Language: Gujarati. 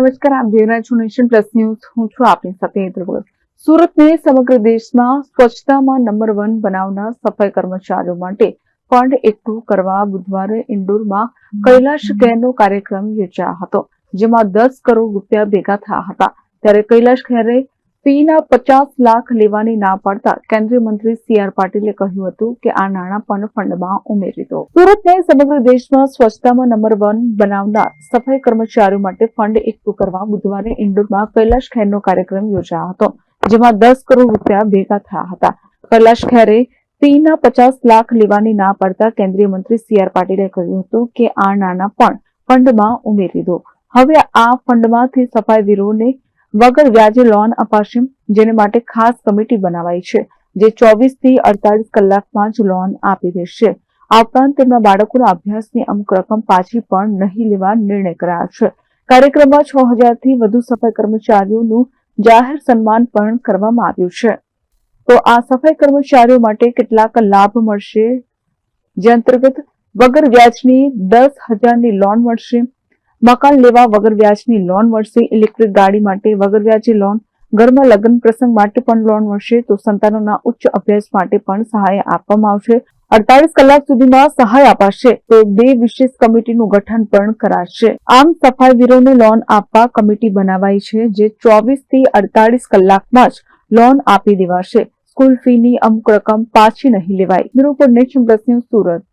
નમસ્કાર, આપ જોઈ રહ્યા છો નેશન પ્લસ ન્યૂઝ. હું છું આપની સાથે હેતલ સુરતને સમગ્ર દેશમાં સ્વચ્છતામાં નંબર વન બનાવનાર સફાઈ કર્મચારીઓ માટે ફંડ એકઠું કરવા બુધવારે ઇન્દોરમાં કૈલાશ ખેરનો કાર્યક્રમ યોજાયો હતો, જેમાં દસ કરોડ રૂપિયા ભેગા થયા હતા. ત્યારે કૈલાશ ખેરે ફીના પચાસ લાખ લેવાની ના પાડતા કેન્દ્રીય મંત્રી સી આર પાટીલે કહ્યું હતું કે આ નાણાં પણ ફંડમાં ઉમેરી દો. સુરતને સમગ્ર દેશમાં સ્વચ્છતામાં નંબર વન બનાવનાર સફાઈ કર્મચારીઓ માટે ફંડ એકઠું કરવા બુધવારે ઇન્દોરમાં કૈલાશ ખેરનો કાર્યક્રમ યોજાયો હતો, જેમાં દસ કરોડ રૂપિયા ભેગા થયા હતા. કૈલાશ ખેરે ફીના પચાસ લાખ લેવાની ના પાડતા કેન્દ્રીય મંત્રી સી આર પાટીલે કહ્યું હતું કે આ નાણાં પણ ફંડમાં ઉમેરી દો. હવે આ ફંડમાંથી સફાઈવીરોને વગર વ્યાજે લોન અપાશે, જેને માટે ખાસ કમિટી બનાવાઈ છે, જે ચોવીસથી અડતાલીસ કલાકમાં જ લોન આપી દેશે. આ ઉપરાંત તેમના બાળકોના અભ્યાસની અમુક રકમ પાછી પણ નહીં લેવા નિર્ણય કરાયો છે. કાર્યક્રમમાં છ હજારથી વધુ સફાઈ કર્મચારીઓનું જાહેર સન્માન પણ કરવામાં આવ્યું છે. તો આ સફાઈ કર્મચારીઓ માટે કેટલાક લાભ મળશે? જે અંતર્ગત વગર વ્યાજની દસ હજારની લોન મળશે મકાન લેવા વગર વ્યાજની લોન મળશે. ઇલેક્ટ્રિક ગાડી માટે વગર વ્યાજે લોન. ઘરમાં લગ્ન પ્રસંગ માટે પણ લોન મળશે. તો સંતાનોના ઉચ્ચ અભ્યાસ માટે પણ સહાય આપવામાં આવશે. અડતાલીસ કલાક સુધીમાં સહાય અપાશે. તો બે વિશેષ કમિટીનું ગઠન પણ કરાશે. આમ સફાઈવીરોને લોન આપવા કમિટી બનાવાઈ છે, જે ચોવીસથી અડતાલીસ કલાકમાં જ લોન આપી દેવાશે. સ્કૂલ ફીની અમુક રકમ પાછી નહીં લેવાય. પર નેશન પ્લસ સુરત.